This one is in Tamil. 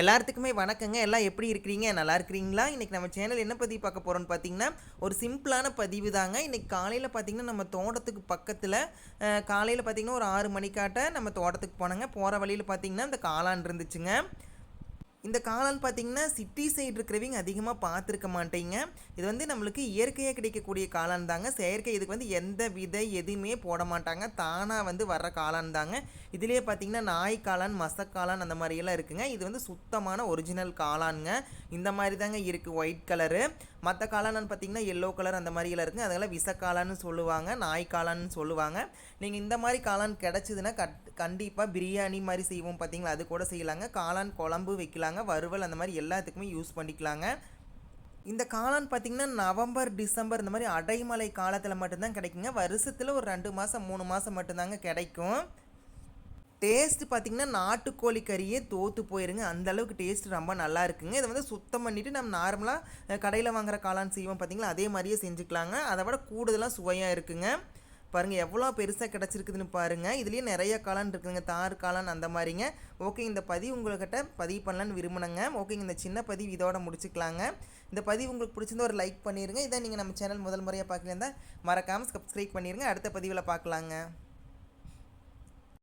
எல்லாத்துக்குமே வணக்கங்க. எல்லாம் எப்படி இருக்கிறீங்க? நல்லா இருக்கிறீங்களா? இன்றைக்கி நம்ம சேனல் என்ன பதிவு பார்க்க போகிறோம்னு பார்த்தீங்கன்னா ஒரு சிம்பிளான பதிவு தாங்க. இன்றைக்கி காலையில் பார்த்தீங்கன்னா நம்ம தோட்டத்துக்கு பக்கத்தில் காலையில் பார்த்தீங்கன்னா ஒரு ஆறு மணிக்காட்ட நம்ம தோட்டத்துக்கு போனோங்க. போகிற வழியில் பார்த்தீங்கன்னா இந்த காளான் இருந்துச்சுங்க. இந்த காளான் பார்த்திங்கன்னா சிட்டி சைடு இருக்கிறவங்க அதிகமாக பார்த்துருக்க மாட்டீங்க. இது வந்து நம்மளுக்கு இயற்கையாக கிடைக்கக்கூடிய காளான் தாங்க. செயற்கை இதுக்கு வந்து எந்த விதை எதுவுமே போட மாட்டாங்க. தானாக வந்து வர்ற காளான் தாங்க. இதுலேயே பார்த்தீங்கன்னா நாய் காளான் மசக்காளான் அந்த மாதிரியெல்லாம் இருக்குங்க. இது வந்து சுத்தமான ஒரிஜினல் காளானுங்க. இந்த மாதிரி தாங்க இருக்குது ஒயிட் கலரு மற்ற காளான்னு பார்த்தீங்கன்னா எல்லோ கலர் அந்த மாதிரியெல்லாம் இருக்குங்க. அதெல்லாம் விசக்காளான்னு சொல்லுவாங்க நாய் காளான்னு சொல்லுவாங்க. நீங்கள் இந்த மாதிரி காளான் கிடச்சிதுன்னா கட் கண்டிப்பாக பிரியாணி மாதிரி செய்வோம் பார்த்தீங்களா? அது கூட செய்யலாங்க. காளான் குழம்பு வைக்கலாங்க. வறுவல் அந்த மாதிரி எல்லாத்துக்குமே யூஸ் பண்ணிக்கலாங்க. இந்த காளான் பார்த்திங்கன்னா நவம்பர் டிசம்பர் இந்த மாதிரி அடைமலை காலத்தில் மட்டும்தான் கிடைக்குங்க. வருஷத்தில் ஒரு ரெண்டு மாதம் மூணு மாதம் மட்டும்தாங்க கிடைக்கும். டேஸ்ட்டு பார்த்திங்கன்னா நாட்டுக்கோழி கறியே தோற்று போயிருங்க. அந்த அளவுக்கு டேஸ்ட் ரொம்ப நல்லா இருக்குங்க. இதை வந்து சுத்தம் பண்ணிவிட்டு நம்ம நார்மலாக கடையில் வாங்குகிற காளான் செய்வோம் பார்த்திங்களா? அதே மாதிரியே செஞ்சுக்கலாங்க. அதை விட கூடுதலாக சுவையாக இருக்குங்க. பாருங்கள் எவ்வளோ பெருசாக கிடச்சிருக்குதுன்னு பாருங்கள் இதுலேயே நிறைய காளான் இருக்குதுங்க. தார் காளான் அந்த மாதிரிங்க. ஓகே இந்த பதிவு உங்கள்கிட்ட பதிவு பண்ணலான்னு விரும்பினங்க. ஓகேங்க இந்த சின்ன பதிவு இதோட முடிச்சுக்கலாங்க. இந்த பதிவு உங்களுக்கு பிடிச்சிருந்தா ஒரு லைக் பண்ணிடுங்க இதை நீங்கள் நம்ம சேனல் முதல் முறையாக பார்க்கலேருந்தா மறக்காமல் சப்ஸ்கிரைப் பண்ணிடுங்க அடுத்த பதிவில் பார்க்கலாங்க.